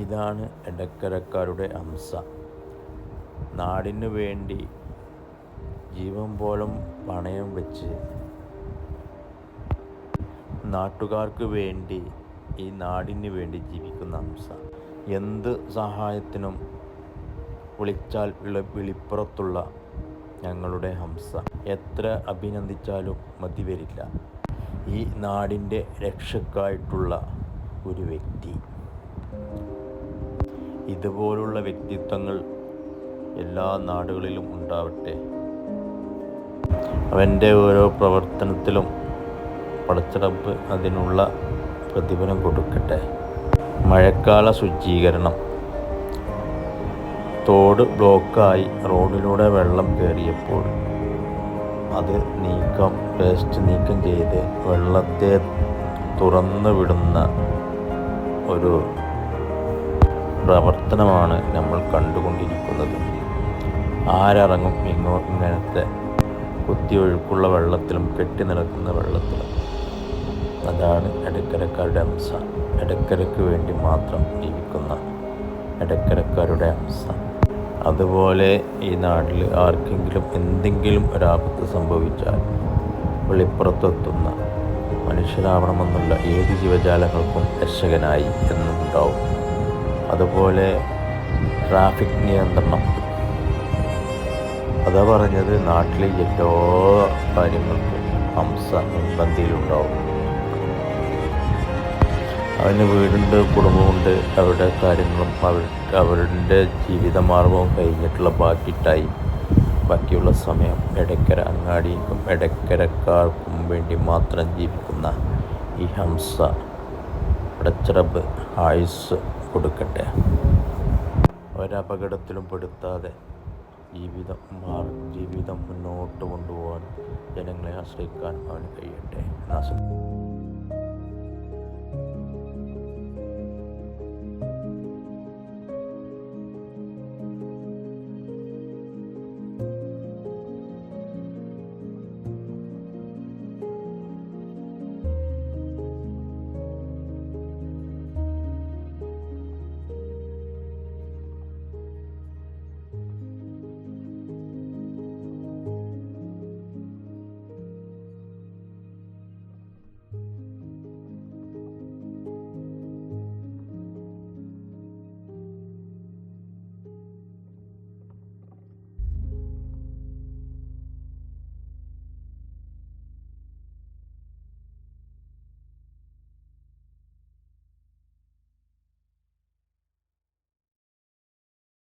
ഇതാണ് ഇടക്കരക്കാരുടെ അംസ. നാടിനു വേണ്ടി ജീവൻ പോലും പണയം വെച്ച് നാട്ടുകാർക്ക് വേണ്ടി ഈ നാടിന് വേണ്ടി ജീവിക്കുന്ന അംസ. എന്ത് സഹായത്തിനും വിളിച്ചാൽ വിള വിളിപ്പുറത്തുള്ള ഞങ്ങളുടെ ഹംസ എത്ര അഭിനന്ദിച്ചാലും മതി വരില്ല ഈ നാടിന്റെ രക്ഷക്കായിട്ടുള്ള ഒരു വ്യക്തി. ഇതുപോലുള്ള വ്യക്തിത്വങ്ങൾ എല്ലാ നാടുകളിലും ഉണ്ടാവട്ടെ. അവന്റെ ഓരോ പ്രവർത്തനത്തിലും പടച്ചടപ്പ് അതിനുള്ള പ്രതിഫലം കൊടുക്കട്ടെ. മഴക്കാല ശുചീകരണം. തോട് ബ്ലോക്കായി റോഡിലൂടെ വെള്ളം കയറിയപ്പോൾ അത് നീക്കം വേസ്റ്റ് നീക്കം ചെയ്ത് വെള്ളത്തെ തുറന്നു വിടുന്ന ഒരു പ്രവർത്തനമാണ് നമ്മൾ കണ്ടുകൊണ്ടിരിക്കുന്നത്. ആരറങ്ങും ഇങ്ങോ ഇങ്ങനത്തെ കുത്തിയൊഴുക്കുള്ള വെള്ളത്തിലും കെട്ടി നിൽക്കുന്ന വെള്ളത്തിലും. അതാണ് ഇടക്കരക്കാരുടെ അംസ ഇടക്കരയ്ക്ക് വേണ്ടി മാത്രം ജീവിക്കുന്ന ഇടക്കരക്കാരുടെ അംസ അതുപോലെ ഈ നാട്ടിൽ ആർക്കെങ്കിലും എന്തെങ്കിലും ഒരാപത്ത് സംഭവിച്ചാൽ വെളിപ്പുറത്തെത്തുന്ന മനുഷ്യരാവണമെന്നുള്ള ഏത് ജീവജാലങ്ങൾക്കും രക്ഷകനായി എന്നുണ്ടാവും. അതുപോലെ ട്രാഫിക് നിയന്ത്രണം. അതാ പറഞ്ഞത് നാട്ടിലെ എല്ലാ കാര്യങ്ങൾക്കും ഹംസ മുൻപന്തിയിലുണ്ടാവും അവന് വീടുണ്ട് കുടുംബമുണ്ട് അവരുടെ കാര്യങ്ങളും അവർ അവരുടെ ജീവിതമാർഗവും കഴിഞ്ഞിട്ടുള്ള ബാക്കി ടൈം ബാക്കിയുള്ള സമയം ഇടയ്ക്കര അങ്ങാടിക്കും ഇടയ്ക്കരക്കാർക്കും വേണ്ടി മാത്രം ജീവിക്കുന്ന ഈ ഹംസ പടച്ചിറബ് ആയുസ് കൊടുക്കട്ടെ. ഒരപകടത്തിലും പെടുത്താതെ ജീവിതം മാർ ജീവിതം മുന്നോട്ട് കൊണ്ടുപോകാൻ ജനങ്ങളെ ആശ്രയിക്കാൻ അവന് കഴിയട്ടെ.